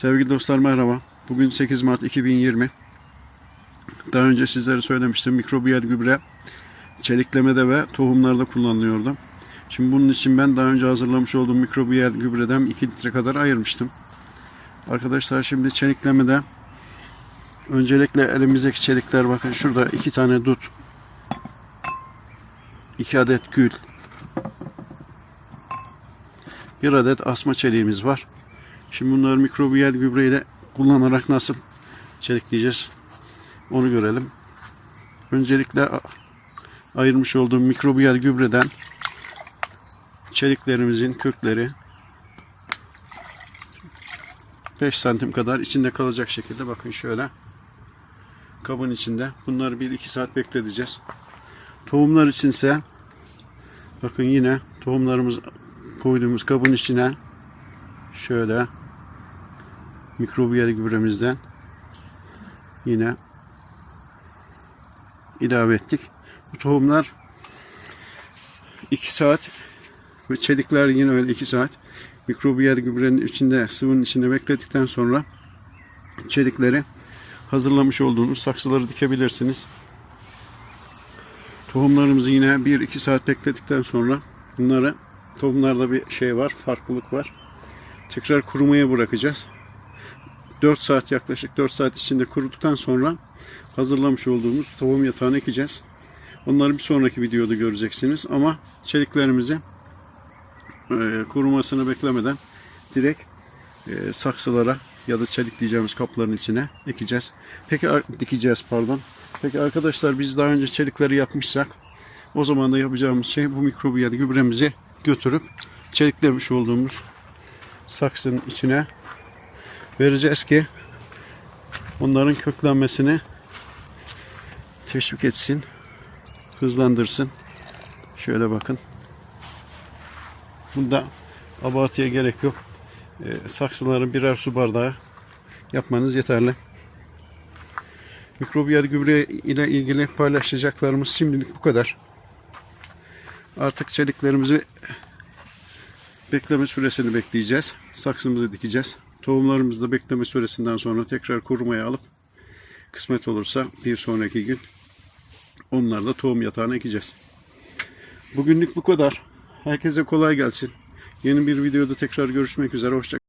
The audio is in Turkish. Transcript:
Sevgili dostlar merhaba. Bugün 8 Mart 2020. Daha önce sizlere söylemiştim mikrobiyal gübre çeliklemede ve tohumlarda kullanılıyordu. Şimdi bunun için ben daha önce hazırlamış olduğum mikrobiyal gübreden 2 litre kadar ayırmıştım. Arkadaşlar şimdi çeliklemede öncelikle elimizdeki çelikler bakın şurada iki tane dut 2 adet gül bir adet asma çeliğimiz var. Şimdi bunları mikrobiyal gübreyle kullanarak nasıl çelikleyeceğiz onu görelim. Öncelikle ayırmış olduğum mikrobiyal gübreden çeliklerimizin kökleri 5 santim kadar içinde kalacak şekilde bakın şöyle kabın içinde. Bunları 1-2 saat bekleteceğiz. Tohumlar içinse bakın yine tohumlarımız koyduğumuz kabın içine şöyle mikrobiyal gübremizden yine ilave ettik. Bu tohumlar 2 saat ve çelikler yine öyle 2 saat mikrobiyal gübrenin içinde sıvının içinde bekledikten sonra çelikleri hazırlamış olduğunuz saksıları dikebilirsiniz. Tohumlarımızı yine 1-2 saat bekledikten sonra bunları tohumlarda bir şey var, farklılık var. Tekrar kurumaya bırakacağız. 4 saat yaklaşık 4 saat içinde kuruduktan sonra hazırlamış olduğumuz tohum yatağına ekeceğiz. Onları bir sonraki videoda göreceksiniz ama çeliklerimizi e, kurumasını beklemeden direkt e, saksılara ya da çelikleyeceğimiz kapların içine ekeceğiz. Peki dikeceğiz pardon. Peki arkadaşlar biz daha önce çelikleri yapmışsak o zaman da yapacağımız şey bu mikrobiyal gübremizi götürüp çeliklemiş olduğumuz saksının içine vereceğiz ki onların köklenmesini teşvik etsin, hızlandırsın. Şöyle bakın. Bunda abartıya gerek yok. Ee, saksıların birer su bardağı yapmanız yeterli. Mikrobiyal gübre ile ilgili paylaşacaklarımız şimdilik bu kadar. Artık çeliklerimizi bekleme süresini bekleyeceğiz. Saksımızı dikeceğiz. Tohumlarımızı da bekleme süresinden sonra tekrar kurumaya alıp kısmet olursa bir sonraki gün onları da tohum yatağına ekeceğiz. Bugünlük bu kadar. Herkese kolay gelsin. Yeni bir videoda tekrar görüşmek üzere. Hoşça